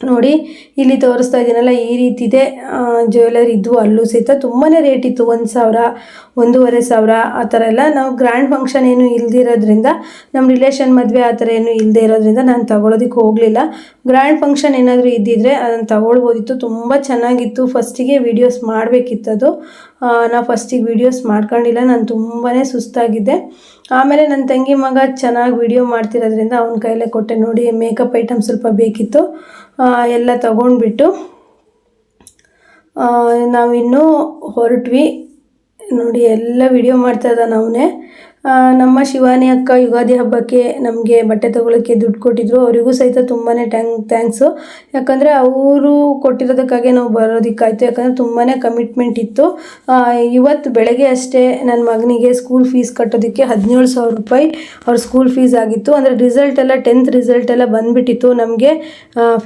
ನೋಡಿ ಇಲ್ಲಿ ತೋರಿಸ್ತಾ ಇದ್ದೀನಲ್ಲ ಈ ರೀತಿ ಇದೆ ಜ್ಯುವೆಲರಿ ಇದ್ವು ಅಲ್ಲೂ ಸಹಿತ ತುಂಬಾ ರೇಟ್ ಇತ್ತು, ಒಂದು ಸಾವಿರ, ಒಂದೂವರೆ ಸಾವಿರ, ಆ ಥರ ಎಲ್ಲ. ನಾವು ಗ್ರ್ಯಾಂಡ್ ಫಂಕ್ಷನ್ ಏನು ಇಲ್ದಿರೋದ್ರಿಂದ ನಮ್ಮ ರಿಲೇಷನ್ ಮದುವೆ ಆ ಥರ ಏನು ಇಲ್ಲದೆ ಇರೋದ್ರಿಂದ ನಾನು ತಗೊಳ್ಳೋದಕ್ಕೆ ಹೋಗಲಿಲ್ಲ. ಗ್ರ್ಯಾಂಡ್ ಫಂಕ್ಷನ್ ಏನಾದರೂ ಇದ್ದಿದ್ರೆ ಅದನ್ನು ತಗೊಳ್ಬೋದಿತ್ತು. ತುಂಬ ಚೆನ್ನಾಗಿತ್ತು. ಫಸ್ಟಿಗೆ ವೀಡಿಯೋಸ್ ಮಾಡಬೇಕಿತ್ತು ಅದು ನಾವು ಫಸ್ಟಿಗೆ ವೀಡಿಯೋಸ್ ಮಾಡ್ಕೊಂಡಿಲ್ಲ. ನಾನು ತುಂಬಾ ಸುಸ್ತಾಗಿದ್ದೆ. ಆಮೇಲೆ ನನ್ನ ತಂಗಿ ಮಗ ಚೆನ್ನಾಗಿ ವಿಡಿಯೋ ಮಾಡ್ತಿರೋದ್ರಿಂದ ಅವನ ಕೈಲೇ ಕೊಟ್ಟೆ ನೋಡಿ ಮೇಕಪ್ ಐಟಮ್ ಸ್ವಲ್ಪ ಬೇಕಿತ್ತು. ಎಲ್ಲ ತಗೊಂಡ್ಬಿಟ್ಟು ನಾವಿನ್ನೂ ಹೊರಟ್ವಿ. ನೋಡಿ, ಎಲ್ಲ ವಿಡಿಯೋ ಮಾಡ್ತಾ ಇದ್ದಾನೆ ಅವನೇ. ನಮ್ಮ ಶಿವಾನಿ ಅಕ್ಕ ಯುಗಾದಿ ಹಬ್ಬಕ್ಕೆ ನಮಗೆ ಬಟ್ಟೆ ತೊಗೊಳಕ್ಕೆ ದುಡ್ಡು ಕೊಟ್ಟಿದ್ರು. ಅವರಿಗೂ ಸಹಿತ ತುಂಬಾ ಟ್ಯಾಂಕ್ ಥ್ಯಾಂಕ್ಸು ಯಾಕಂದರೆ ಅವರು ಕೊಟ್ಟಿರೋದಕ್ಕಾಗೆ ನಾವು ಬರೋದಕ್ಕಾಯ್ತು. ಯಾಕಂದರೆ ತುಂಬಾ ಕಮಿಟ್ಮೆಂಟ್ ಇತ್ತು. ಇವತ್ತು ಬೆಳಗ್ಗೆ ಅಷ್ಟೇ ನನ್ನ ಮಗನಿಗೆ ಸ್ಕೂಲ್ ಫೀಸ್ ಕಟ್ಟೋದಕ್ಕೆ ಹದಿನೇಳು ಸಾವಿರ ರೂಪಾಯಿ ಅವ್ರ ಸ್ಕೂಲ್ ಫೀಸ್ ಆಗಿತ್ತು. ಅಂದರೆ ರಿಸಲ್ಟ್ ಎಲ್ಲ ಟೆಂತ್ ರಿಸಲ್ಟ್ ಎಲ್ಲ ಬಂದುಬಿಟ್ಟಿತ್ತು. ನಮಗೆ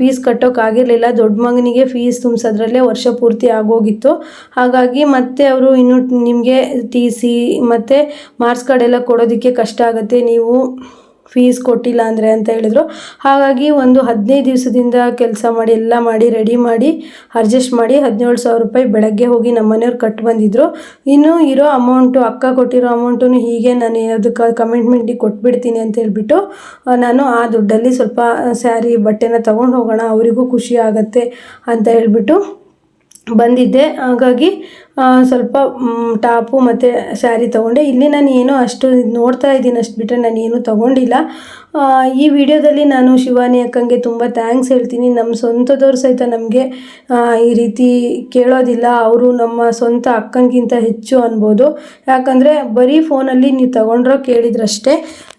ಫೀಸ್ ಕಟ್ಟೋಕ್ಕಾಗಿರಲಿಲ್ಲ ದೊಡ್ಡ ಮಗನಿಗೆ ಫೀಸ್ ತುಂಬಿಸೋದ್ರಲ್ಲೇ ವರ್ಷ ಪೂರ್ತಿ ಆಗೋಗಿತ್ತು. ಹಾಗಾಗಿ ಮತ್ತೆ ಅವರು ಇನ್ನು ನಿಮಗೆ ಟಿ ಸಿ ಮತ್ತು ಮಾರ್ಕ್ಸ್ ಕಾರ್ಡ್ ಎಲ್ಲ ಕೊಡೋದಕ್ಕೆ ಕಷ್ಟ ಆಗುತ್ತೆ, ನೀವು ಫೀಸ್ ಕೊಟ್ಟಿಲ್ಲ ಅಂದರೆ ಅಂತ ಹೇಳಿದರು. ಹಾಗಾಗಿ ಒಂದು ಹದಿನೈದು ದಿವಸದಿಂದ ಕೆಲಸ ಮಾಡಿ, ಎಲ್ಲ ಮಾಡಿ ರೆಡಿ ಮಾಡಿ ಅಡ್ಜಸ್ಟ್ ಮಾಡಿ ಹದಿನೇಳು ಸಾವಿರ ರೂಪಾಯಿ ಬೆಳಗ್ಗೆ ಹೋಗಿ ನಮ್ಮ ಮನೆಯವ್ರು ಕಟ್ಟು ಬಂದಿದ್ರು. ಇನ್ನೂ ಇರೋ ಅಮೌಂಟು ಅಕ್ಕ ಕೊಟ್ಟಿರೋ ಅಮೌಂಟು ಹೀಗೆ ನಾನು ಅದಕ್ಕೆ ಕಮಿಟ್ಮೆಂಟಿಗೆ ಕೊಟ್ಬಿಡ್ತೀನಿ ಅಂತ ಹೇಳ್ಬಿಟ್ಟು ನಾನು ಆ ದುಡ್ಡಲ್ಲಿ ಸ್ವಲ್ಪ ಸ್ಯಾರಿ ಬಟ್ಟೆನ ತೊಗೊಂಡು ಹೋಗೋಣ, ಅವರಿಗೂ ಖುಷಿ ಆಗುತ್ತೆ ಅಂತ ಹೇಳಿಬಿಟ್ಟು ಬಂದಿದ್ದೆ. ಹಾಗಾಗಿ ಸ್ವಲ್ಪ ಟಾಪು ಮತ್ತು ಸ್ಯಾರಿ ತೊಗೊಂಡೆ. ಇಲ್ಲಿ ನಾನು ಏನೋ ಅಷ್ಟು ನೋಡ್ತಾ ಇದ್ದೀನಿ ಅಷ್ಟು ಬಿಟ್ಟರೆ ನಾನು ಏನೂ ತೊಗೊಂಡಿಲ್ಲ. ಈ ವಿಡಿಯೋದಲ್ಲಿ ನಾನು ಶಿವಾನಿ ಅಕ್ಕಂಗೆ ತುಂಬ ಥ್ಯಾಂಕ್ಸ್ ಹೇಳ್ತೀನಿ. ನಮ್ಮ ಸ್ವಂತದವ್ರು ಸಹಿತ ನಮಗೆ ಈ ರೀತಿ ಕೇಳೋದಿಲ್ಲ. ಅವರು ನಮ್ಮ ಸ್ವಂತ ಅಕ್ಕಂಗಿಂತ ಹೆಚ್ಚು ಅನ್ಬೋದು. ಯಾಕಂದರೆ ಬರೀ ಫೋನಲ್ಲಿ ನೀವು ತೊಗೊಂಡ್ರೋ ಕೇಳಿದ್ರಷ್ಟೇ.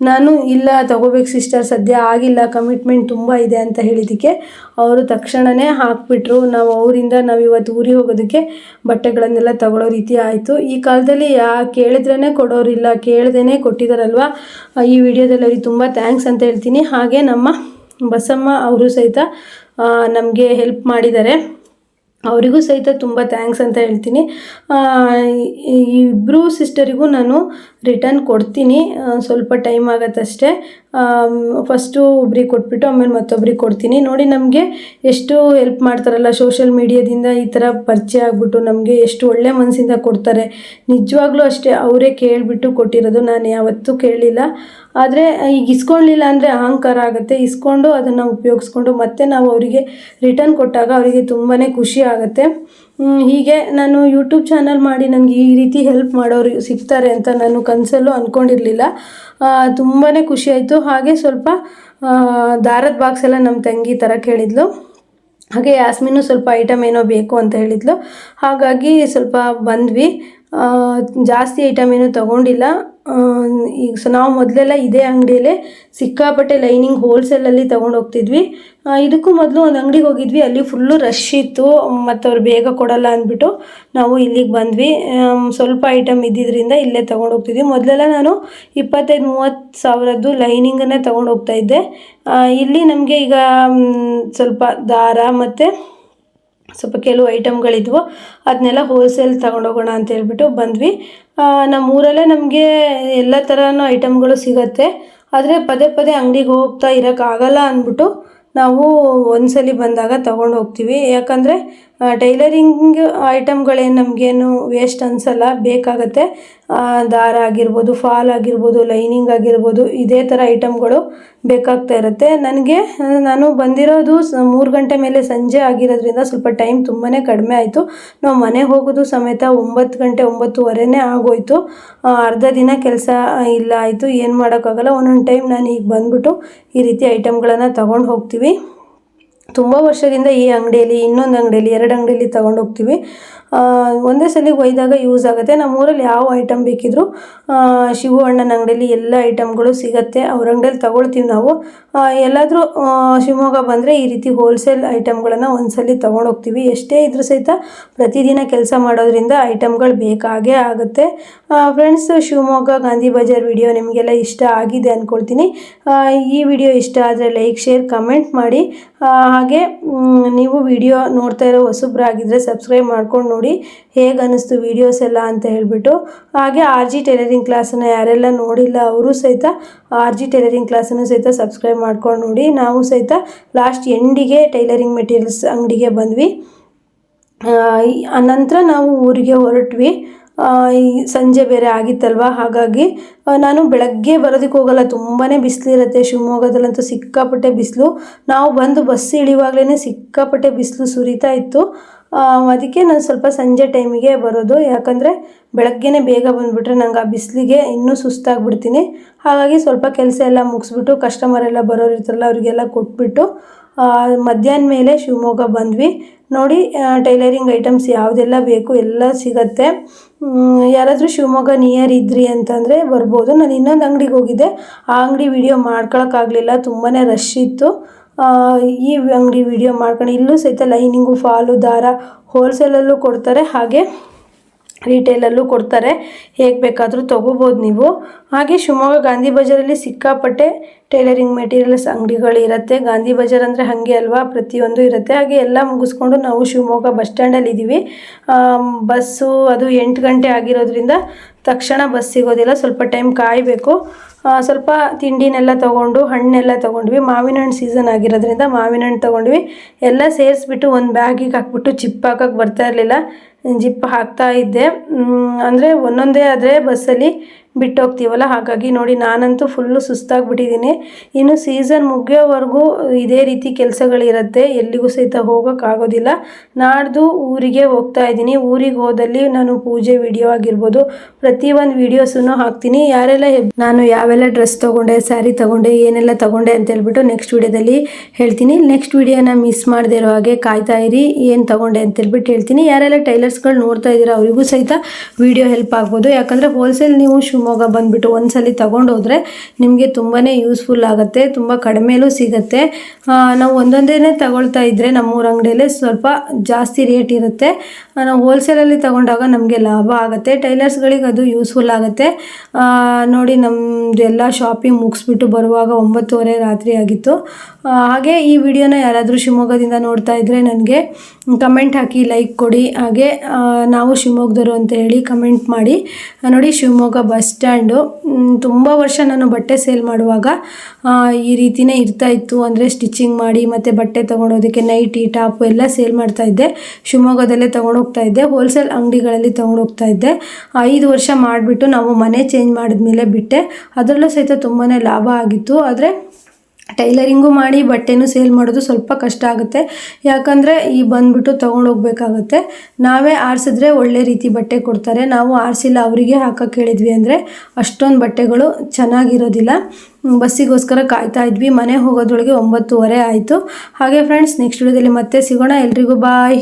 ನಾನು ಇಲ್ಲ, ತಗೋಬೇಕು ಸಿಸ್ಟರ್ ಸದ್ಯ ಆಗಿಲ್ಲ ಕಮಿಟ್ಮೆಂಟ್ ತುಂಬ ಇದೆ ಅಂತ ಹೇಳಿದ್ದಕ್ಕೆ ಅವರು ತಕ್ಷಣವೇ ಹಾಕ್ಬಿಟ್ರು. ನಾವು ಅವರಿಂದ ನಾವು ಇವತ್ತು ಊರಿಗೆ ಹೋಗೋದಕ್ಕೆ ಬಟ್ಟೆಗಳನ್ನೆಲ್ಲ ತಗೊಳ್ಳೋ ರೀತಿ ಆಯಿತು. ಈ ಕಾಲದಲ್ಲಿ ಯಾ ಕೇಳಿದ್ರೇ ಕೊಡೋರಿಲ್ಲ ಕೇಳ್ದೇ ಕೊಟ್ಟಿದ್ದಾರಲ್ವ ಈ ವಿಡಿಯೋದಲ್ಲಿ ಅವ್ರಿಗೆ ತುಂಬ ಥ್ಯಾಂಕ್ಸ್ ಅಂತ ಹೇಳ್ತೀನಿ. ಹಾಗೆ ನಮ್ಮ ಬಸಮ್ಮ ಅವರು ಸಹಿತ ನಮಗೆ ಹೆಲ್ಪ್ ಮಾಡಿದ್ದಾರೆ. ಅವರಿಗೂ ಸಹಿತ ತುಂಬ ಥ್ಯಾಂಕ್ಸ್ ಅಂತ ಹೇಳ್ತೀನಿ. ಆ, ಇಬ್ಬರು ಸಿಸ್ಟರಿಗೂ ನಾನು ರಿಟರ್ನ್ ಕೊಡ್ತೀನಿ ಸ್ವಲ್ಪ ಟೈಮ್ ಆಗತ್ತಷ್ಟೇ. ಫಸ್ಟು ಒಬ್ರಿಗೆ ಕೊಟ್ಬಿಟ್ಟು ಆಮೇಲೆ ಮತ್ತೊಬ್ರಿಗೆ ಕೊಡ್ತೀನಿ. ನೋಡಿ ನಮಗೆ ಎಷ್ಟು ಹೆಲ್ಪ್ ಮಾಡ್ತಾರಲ್ಲ ಸೋಷಲ್ ಮೀಡಿಯಾದಿಂದ ಈ ಥರ ಪರಿಚಯ ಆಗ್ಬಿಟ್ಟು ನಮಗೆ ಎಷ್ಟು ಒಳ್ಳೆ ಮನಸ್ಸಿಂದ ಕೊಡ್ತಾರೆ. ನಿಜವಾಗ್ಲೂ ಅಷ್ಟೇ, ಅವರೇ ಕೇಳಿಬಿಟ್ಟು ಕೊಟ್ಟಿರೋದು ನಾನು ಯಾವತ್ತೂ ಕೇಳಲಿಲ್ಲ ಆದರೆ ಈಗ ಇಸ್ಕೊಳ್ಳಿಲ್ಲ ಅಂದರೆ ಅಹಂಕಾರ ಆಗುತ್ತೆ. ಇಸ್ಕೊಂಡು ಅದನ್ನು ಉಪಯೋಗಿಸ್ಕೊಂಡು ಮತ್ತೆ ನಾವು ಅವರಿಗೆ ರಿಟರ್ನ್ ಕೊಟ್ಟಾಗ ಅವರಿಗೆ ತುಂಬಾ ಖುಷಿ ಆಗುತ್ತೆ. ಹೀಗೆ ನಾನು ಯೂಟ್ಯೂಬ್ ಚಾನಲ್ ಮಾಡಿ ನನಗೆ ಈ ರೀತಿ ಹೆಲ್ಪ್ ಮಾಡೋರು ಸಿಗ್ತಾರೆ ಅಂತ ನಾನು ಕನಸಲ್ಲೂ ಅಂದ್ಕೊಂಡಿರಲಿಲ್ಲ ತುಂಬಾ ಖುಷಿಯಾಯಿತು ಹಾಗೆ ಸ್ವಲ್ಪ ದಾರದ ಬಾಕ್ಸ್ ಎಲ್ಲ ನಮ್ಮ ತಂಗಿ ಥರ ಕೇಳಿದ್ಲು. ಹಾಗೆ ಯಾಸ್ಮಿನು ಸ್ವಲ್ಪ ಐಟಮ್ ಏನೋ ಬೇಕು ಅಂತ ಹೇಳಿದ್ಲು. ಹಾಗಾಗಿ ಸ್ವಲ್ಪ ಬಂದ್ವಿ. ಜಾಸ್ತಿ ಐಟಮ್ ಏನೂ ತೊಗೊಂಡಿಲ್ಲ. ಈಗ ಸೊ ನಾವು ಮೊದಲೆಲ್ಲ ಇದೇ ಅಂಗಡಿಯಲ್ಲೇ ಸಿಕ್ಕಾಪಟ್ಟೆ ಲೈನಿಂಗ್ ಹೋಲ್ಸೇಲಲ್ಲಿ ಹೋಗ್ತಿದ್ವಿ. ಇದಕ್ಕೂ ಮೊದಲು ಒಂದು ಅಂಗಡಿಗೆ ಹೋಗಿದ್ವಿ. ಅಲ್ಲಿ ಫುಲ್ಲು ರಶ್ ಇತ್ತು. ಮತ್ತು ಅವ್ರು ಬೇಗ ಕೊಡಲ್ಲ ಅಂದ್ಬಿಟ್ಟು ನಾವು ಇಲ್ಲಿಗೆ ಬಂದ್ವಿ. ಸ್ವಲ್ಪ ಐಟಮ್ ಇದ್ದಿದ್ದರಿಂದ ಇಲ್ಲೇ ಹೋಗ್ತಿದ್ವಿ. ಮೊದಲೆಲ್ಲ ನಾನು ಇಪ್ಪತ್ತೈದು, ಮೂವತ್ತು ಸಾವಿರದ್ದು ಲೈನಿಂಗನ್ನೇ ತೊಗೊಂಡು ಹೋಗ್ತಾ ಇದ್ದೆ. ಇಲ್ಲಿ ನಮಗೆ ಈಗ ಸ್ವಲ್ಪ ದಾರ ಮತ್ತು ಸ್ವಲ್ಪ ಕೆಲವು ಐಟಮ್ಗಳಿದ್ವು. ಅದನ್ನೆಲ್ಲ ಹೋಲ್ಸೇಲ್ ತೊಗೊಂಡೋಗೋಣ ಅಂತ ಹೇಳ್ಬಿಟ್ಟು ಬಂದ್ವಿ. ಆ, ನಮ್ಮ ಊರಲ್ಲೇ ನಮಗೆ ಎಲ್ಲ ಥರನೂ ಐಟಮ್ಗಳು ಸಿಗತ್ತೆ. ಆದರೆ ಪದೇ ಪದೇ ಅಂಗಡಿಗೆ ಹೋಗ್ತಾ ಇರೋಕ್ಕಾಗಲ್ಲ ಅಂದ್ಬಿಟ್ಟು ನಾವು ಒಂದ್ಸಲಿ ಬಂದಾಗ ತೊಗೊಂಡು ಹೋಗ್ತೀವಿ. ಯಾಕಂದರೆ ಟೈಲರಿಂಗ್ ಐಟಮ್ಗಳೇನು ನಮಗೇನು ವೇಸ್ಟ್ ಅನಿಸಲ್ಲ, ಬೇಕಾಗತ್ತೆ. ದಾರ ಆಗಿರ್ಬೋದು, ಫಾಲ್ ಆಗಿರ್ಬೋದು, ಲೈನಿಂಗ್ ಆಗಿರ್ಬೋದು, ಇದೇ ಥರ ಐಟಮ್ಗಳು ಬೇಕಾಗ್ತಾ ಇರುತ್ತೆ. ನನಗೆ ನಾನು ಬಂದಿರೋದು ಮೂರು ಗಂಟೆ ಮೇಲೆ ಸಂಜೆ ಆಗಿರೋದ್ರಿಂದ ಸ್ವಲ್ಪ ಟೈಮ್ ತುಂಬಾ ಕಡಿಮೆ ಆಯಿತು. ನಾವು ಮನೆಗೆ ಹೋಗೋದು ಸಮೇತ ಒಂಬತ್ತು ಗಂಟೆ, ಒಂಬತ್ತುವರೆನೇ ಆಗೋಯ್ತು. ಅರ್ಧ ದಿನ ಕೆಲಸ ಇಲ್ಲ ಆಯಿತು, ಏನು ಮಾಡೋಕ್ಕಾಗಲ್ಲ. ಒಂದೊಂದು ಟೈಮ್ ನಾನು ಈಗ ಬಂದ್ಬಿಟ್ಟು ಈ ರೀತಿ ಐಟಮ್ಗಳನ್ನು ತೊಗೊಂಡು ಹೋಗ್ತೀವಿ. ತುಂಬ ವರ್ಷದಿಂದ ಈ ಅಂಗಡಿಯಲ್ಲಿ ಇನ್ನೊಂದು ಅಂಗಡಿಯಲ್ಲಿ ಎರಡು ಅಂಗಡಿಯಲ್ಲಿ ತಗೊಂಡು ಹೋಗ್ತೀವಿ. ಆ, ಒಂದೇ ಸಲ ಒಯ್ದಾಗ ಯೂಸ್ ಆಗುತ್ತೆ. ನಮ್ಮ ಊರಲ್ಲಿ ಯಾವ ಐಟಮ್ ಬೇಕಿದ್ರು ಶಿವು ಅಣ್ಣನ ಅಂಗಡಿಯಲ್ಲಿ ಎಲ್ಲ ಐಟಮ್ಗಳು ಸಿಗುತ್ತೆ. ಅವ್ರ ಅಂಗಡಿಯಲ್ಲಿ ತಗೊಳ್ತೀವಿ ನಾವು. ಎಲ್ಲಾದರೂ ಶಿವಮೊಗ್ಗ ಬಂದರೆ ಈ ರೀತಿ ಹೋಲ್ಸೇಲ್ ಐಟಮ್ಗಳನ್ನು ಒಂದ್ಸಲಿ ತಗೊಂಡು ಹೋಗ್ತೀವಿ ಎಷ್ಟೇ ಇದ್ರೂ ಸಹಿತ ಪ್ರತಿದಿನ ಕೆಲಸ ಮಾಡೋದ್ರಿಂದ ಐಟಮ್ಗಳು ಬೇಕಾಗೇ ಆಗುತ್ತೆ. ಫ್ರೆಂಡ್ಸ್ ಶಿವಮೊಗ್ಗ ಗಾಂಧಿ ಬಜಾರ್ ವಿಡಿಯೋ ನಿಮಗೆಲ್ಲ ಇಷ್ಟ ಆಗಿದೆ ಅಂದ್ಕೊಳ್ತೀನಿ ಈ ವಿಡಿಯೋ ಇಷ್ಟ ಆದರೆ ಲೈಕ್ ಶೇರ್ ಕಮೆಂಟ್ ಮಾಡಿ. ಹಾಗೆ ನೀವು ವಿಡಿಯೋ ನೋಡ್ತಾ ಇರೋ ಹೊಸಬ್ರಾಗಿದ್ದರೆ ಸಬ್ಸ್ಕ್ರೈಬ್ ಮಾಡ್ಕೊಂಡು ನೋಡಿ ಹೇಗೆ ಅನ್ನಿಸ್ತು ವೀಡಿಯೋಸ್ ಎಲ್ಲ ಅಂತ ಹೇಳ್ಬಿಟ್ಟು. ಹಾಗೆ ಆರ್ ಜಿ ಟೈಲರಿಂಗ್ ಕ್ಲಾಸನ್ನು ಯಾರೆಲ್ಲ ನೋಡಿಲ್ಲ ಅವರು ಸಹಿತ ಆರ್ ಜಿ ಟೈಲರಿಂಗ್ ಕ್ಲಾಸನ್ನು ಸಹಿತ ಸಬ್ಸ್ಕ್ರೈಬ್ ಮಾಡ್ಕೊಂಡು ನೋಡಿ. ನಾವು ಸಹಿತ ಲಾಸ್ಟ್ ಎಂಡಿಗೆ ಟೈಲರಿಂಗ್ ಮೆಟೀರಿಯಲ್ಸ್ ಅಂಗಡಿಗೆ ಬಂದ್ವಿ. ಅನಂತರ ನಂತರ ನಾವು ಊರಿಗೆ ಹೊರಟ್ವಿ. ಸಂಜೆ ಬೇರೆ ಆಗಿತ್ತಲ್ವ? ಹಾಗಾಗಿ ನಾನು ಬೆಳಗ್ಗೆ ಬರೋದಕ್ಕೆ ಹೋಗಲ್ಲ. ತುಂಬಾ ಬಿಸಿಲಿರುತ್ತೆ ಶಿವಮೊಗ್ಗದಲ್ಲಂತೂ ಸಿಕ್ಕಾಪಟ್ಟೆ ಬಿಸಿಲು. ನಾವು ಬಂದು ಬಸ್ ಇಳಿಯುವಾಗಲೇ ಸಿಕ್ಕಾಪಟ್ಟೆ ಬಿಸಿಲು ಸುರಿತಾ ಇತ್ತು. ಅದಕ್ಕೆ ನಾನು ಸ್ವಲ್ಪ ಸಂಜೆ ಟೈಮಿಗೆ ಬರೋದು. ಯಾಕಂದರೆ ಬೆಳಗ್ಗೆನೇ ಬೇಗ ಬಂದುಬಿಟ್ರೆ ನಂಗೆ ಆ ಬಿಸಿಲಿಗೆ ಇನ್ನೂ ಸುಸ್ತಾಗ್ಬಿಡ್ತೀನಿ. ಹಾಗಾಗಿ ಸ್ವಲ್ಪ ಕೆಲಸ ಎಲ್ಲ ಮುಗಿಸ್ಬಿಟ್ಟು ಕಸ್ಟಮರ್ ಎಲ್ಲ ಬರೋರು ಇರ್ತಾರಲ್ಲ ಅವರಿಗೆಲ್ಲ ಕೊಟ್ಬಿಟ್ಟು ಮಧ್ಯಾಹ್ನ ಮೇಲೆ ಶಿವಮೊಗ್ಗ ಬಂದ್ವಿ. ನೋಡಿ ಟೈಲರಿಂಗ್ ಐಟಮ್ಸ್ ಯಾವುದೆಲ್ಲ ಬೇಕು ಎಲ್ಲ ಸಿಗತ್ತೆ. ಯಾರಾದರೂ ಶಿವಮೊಗ್ಗ ನಿಯರ್ ಇದ್ರಿ ಅಂತಂದರೆ ಬರ್ಬೋದು. ನಾನು ಇನ್ನೊಂದು ಅಂಗಡಿಗೆ ಹೋಗಿದ್ದೆ. ಆ ಅಂಗಡಿ ವಿಡಿಯೋ ಮಾಡ್ಕೊಳಕ್ಕಾಗಲಿಲ್ಲ. ತುಂಬಾ ರಶ್ ಇತ್ತು. ಈ ಅಂಗಡಿ ವಿಡಿಯೋ ಮಾಡ್ಕೊಂಡು ಇಲ್ಲೂ ಸಹಿತ ಲೈನಿಂಗು ಫಾಲು ದಾರ ಹೋಲ್ಸೇಲಲ್ಲೂ ಕೊಡ್ತಾರೆ, ಹಾಗೆ ರಿಟೇಲಲ್ಲೂ ಕೊಡ್ತಾರೆ. ಹೇಗೆ ಬೇಕಾದರೂ ತೊಗೋಬೋದು ನೀವು. ಹಾಗೆ ಶಿವಮೊಗ್ಗ ಗಾಂಧಿ ಬಜಾರಲ್ಲಿ ಸಿಕ್ಕಾಪಟ್ಟೆ ಟೈಲರಿಂಗ್ ಮೆಟೀರಿಯಲ್ಸ್ ಅಂಗಡಿಗಳು ಇರುತ್ತೆ. ಗಾಂಧಿ ಬಜಾರ್ ಅಂದರೆ ಹಾಗೆ ಅಲ್ವಾ? ಪ್ರತಿಯೊಂದು ಇರುತ್ತೆ. ಹಾಗೆ ಎಲ್ಲ ಮುಗಿಸ್ಕೊಂಡು ನಾವು ಶಿವಮೊಗ್ಗ ಬಸ್ ಸ್ಟ್ಯಾಂಡಲ್ಲಿ ಇದ್ದೀವಿ ಬಸ್ಸು ಅದು ಎಂಟು ಗಂಟೆ ಆಗಿರೋದ್ರಿಂದ ತಕ್ಷಣ ಬಸ್ ಸಿಗೋದಿಲ್ಲ. ಸ್ವಲ್ಪ ಟೈಮ್ ಕಾಯಬೇಕು. ಸ್ವಲ್ಪ ತಿಂಡಿನೆಲ್ಲ ತೊಗೊಂಡು, ಹಣ್ಣೆಲ್ಲ ತೊಗೊಂಡ್ವಿ. ಮಾವಿನ ಹಣ್ಣು ಸೀಸನ್ ಆಗಿರೋದ್ರಿಂದ ಮಾವಿನ ಹಣ್ಣು ತೊಗೊಂಡ್ವಿ. ಎಲ್ಲ ಸೇರಿಸ್ಬಿಟ್ಟು ಒಂದು ಬ್ಯಾಗಿಗೆ ಹಾಕ್ಬಿಟ್ಟು ಚಿಪ್ಪಾಕೋಕೆ ಬರ್ತಾ ಇರಲಿಲ್ಲ. ಜಿಪ್ ಹಾಕ್ತಾ ಇದ್ದೆ. ಅಂದರೆ ಒಂದೊಂದೇ ಆದರೆ ಬಸ್ಸಲ್ಲಿ ಬಿಟ್ಟೋಗ್ತೀವಲ್ಲ? ಹಾಗಾಗಿ ನೋಡಿ, ನಾನಂತೂ ಫುಲ್ಲು ಸುಸ್ತಾಗ್ಬಿಟ್ಟಿದ್ದೀನಿ ಇನ್ನು ಸೀಸನ್ ಮುಗಿಯೋವರೆಗೂ ಇದೇ ರೀತಿ ಕೆಲಸಗಳಿರುತ್ತೆ. ಎಲ್ಲಿಗೂ ಸಹಿತ ಹೋಗೋಕ್ಕಾಗೋದಿಲ್ಲ. ನಾಡ್ದು ಊರಿಗೆ ಹೋಗ್ತಾ ಇದ್ದೀನಿ. ಊರಿಗೆ ಹೋದಲ್ಲಿ ನಾನು ಪೂಜೆ ವಿಡಿಯೋ ಆಗಿರ್ಬೋದು. ಪ್ರತಿಯೊಂದು ವೀಡಿಯೋಸನ್ನು ಹಾಕ್ತೀನಿ. ಯಾರೆಲ್ಲ ನಾನು ಯಾವೆಲ್ಲ ಡ್ರೆಸ್ ತೊಗೊಂಡೆ ಸ್ಯಾರಿ ತೊಗೊಂಡೆ, ಏನೆಲ್ಲ ತೊಗೊಂಡೆ ಅಂತ ಹೇಳ್ಬಿಟ್ಟು ನೆಕ್ಸ್ಟ್ ವಿಡಿಯೋದಲ್ಲಿ ಹೇಳ್ತೀನಿ. ನೆಕ್ಸ್ಟ್ ವಿಡಿಯೋನ ಮಿಸ್ ಮಾಡದೇ ಇರೋ ಹಾಗೆ ಕಾಯ್ತಾ ಇರಿ. ಏನು ತೊಗೊಂಡೆ ಅಂತ ಹೇಳ್ಬಿಟ್ಟು ಹೇಳ್ತೀನಿ. ಯಾರೆಲ್ಲ ಟೈಲರ್ಸ್ಗಳು ನೋಡ್ತಾ ಇದ್ದೀರಾ ಅವರಿಗೂ ಸಹಿತ ವಿಡಿಯೋ ಹೆಲ್ಪ್ ಆಗ್ಬೋದು. ಯಾಕಂದರೆ ಹೋಲ್ಸೇಲ್ ನೀವು ಶಿವಮೊಗ್ಗ ಬಂದುಬಿಟ್ಟು ಒಂದ್ಸಲಿ ತೊಗೊಂಡೋದ್ರೆ ನಿಮಗೆ ತುಂಬಾ ಯೂಸ್ಫುಲ್ ಆಗುತ್ತೆ, ತುಂಬ ಕಡಿಮೆಲೂ ಸಿಗುತ್ತೆ. ನಾವು ಒಂದೊಂದೇ ತಗೊಳ್ತಾ ಇದ್ದರೆ ನಮ್ಮೂರ ಅಂಗಡಿಯಲ್ಲೇ ಸ್ವಲ್ಪ ಜಾಸ್ತಿ ರೇಟ್ ಇರುತ್ತೆ. ನಾವು ಹೋಲ್ಸೇಲಲ್ಲಿ ತಗೊಂಡಾಗ ನಮಗೆ ಲಾಭ ಆಗುತ್ತೆ, ಟೈಲರ್ಸ್ಗಳಿಗೆ ಅದು ಯೂಸ್ಫುಲ್ ಆಗುತ್ತೆ. ನೋಡಿ ನಮ್ಮದು ಎಲ್ಲ ಶಾಪಿಂಗ್ ಮುಗಿಸ್ಬಿಟ್ಟು ಬರುವಾಗ ಒಂಬತ್ತುವರೆ ರಾತ್ರಿ ಆಗಿತ್ತು. ಹಾಗೆ ಈ ವಿಡಿಯೋನ ಯಾರಾದರೂ ಶಿವಮೊಗ್ಗದಿಂದ ನೋಡ್ತಾ ಇದ್ದರೆ ನನಗೆ ಕಮೆಂಟ್ ಹಾಕಿ ಲೈಕ್ ಕೊಡಿ. ಹಾಗೆ ನಾವು ಶಿವಮೊಗ್ಗದವರು ಅಂತ ಹೇಳಿ ಕಮೆಂಟ್ ಮಾಡಿ. ನೋಡಿ ಶಿವಮೊಗ್ಗ ಬಸ್ ಸ್ಟ್ಯಾಂಡು ತುಂಬ ವರ್ಷ ನಾನು ಬಟ್ಟೆ ಸೇಲ್ ಮಾಡುವಾಗ ಈ ರೀತಿನೇ ಇರ್ತಾ ಇತ್ತು. ಅಂದರೆ ಸ್ಟಿಚಿಂಗ್ ಮಾಡಿ, ಮತ್ತು ಬಟ್ಟೆ ತೊಗೊಂಡೋದಕ್ಕೆ ನೈಟಿ ಟಾಪು ಎಲ್ಲ ಸೇಲ್ ಮಾಡ್ತಾ ಇದ್ದೆ. ಶಿವಮೊಗ್ಗದಲ್ಲೇ ತೊಗೊಂಡೋಗ್ತಾ ಇದ್ದೆ. ಹೋಲ್ಸೇಲ್ ಅಂಗಡಿಗಳಲ್ಲಿ ತೊಗೊಂಡೋಗ್ತಾ ಇದ್ದೆ. ಐದು ವರ್ಷ ಮಾಡಿಬಿಟ್ಟು ನಾವು ಮನೆ ಚೇಂಜ್ ಮಾಡಿದ್ಮೇಲೆ ಬಿಟ್ಟೆ. ಅದರಲ್ಲೂ ಸಹಿತ ತುಂಬಾ ಲಾಭ ಆಗಿತ್ತು. ಆದರೆ ಟೈಲರಿಂಗು ಮಾಡಿ ಬಟ್ಟೆನೂ ಸೇಲ್ ಮಾಡೋದು ಸ್ವಲ್ಪ ಕಷ್ಟ ಆಗುತ್ತೆ. ಯಾಕಂದರೆ ಈ ಬಂದ್ಬಿಟ್ಟು ತೊಗೊಂಡೋಗ್ಬೇಕಾಗತ್ತೆ ನಾವೇ ಆರಿಸಿದ್ರೆ ಒಳ್ಳೆ ರೀತಿ ಬಟ್ಟೆ ಕೊಡ್ತಾರೆ. ನಾವು ಆರಿಸಿಲ್ಲ ಅವರಿಗೆ ಹಾಕೋಕ್ಕೆ ಹೇಳಿದ್ವಿ ಅಂದರೆ ಅಷ್ಟೊಂದು ಬಟ್ಟೆಗಳು ಚೆನ್ನಾಗಿರೋದಿಲ್ಲ. ಬಸ್ಸಿಗೋಸ್ಕರ ಕಾಯ್ತಾ ಇದ್ವಿ. ಮನೆ ಹೋಗೋದ್ರೊಳಗೆ ಒಂಬತ್ತುವರೆ ಆಯಿತು. ಹಾಗೆ ಫ್ರೆಂಡ್ಸ್ ನೆಕ್ಸ್ಟ್ ವಿಡಿಯೋದಲ್ಲಿ ಮತ್ತೆ ಸಿಗೋಣ. ಎಲ್ರಿಗೂ ಬಾಯ್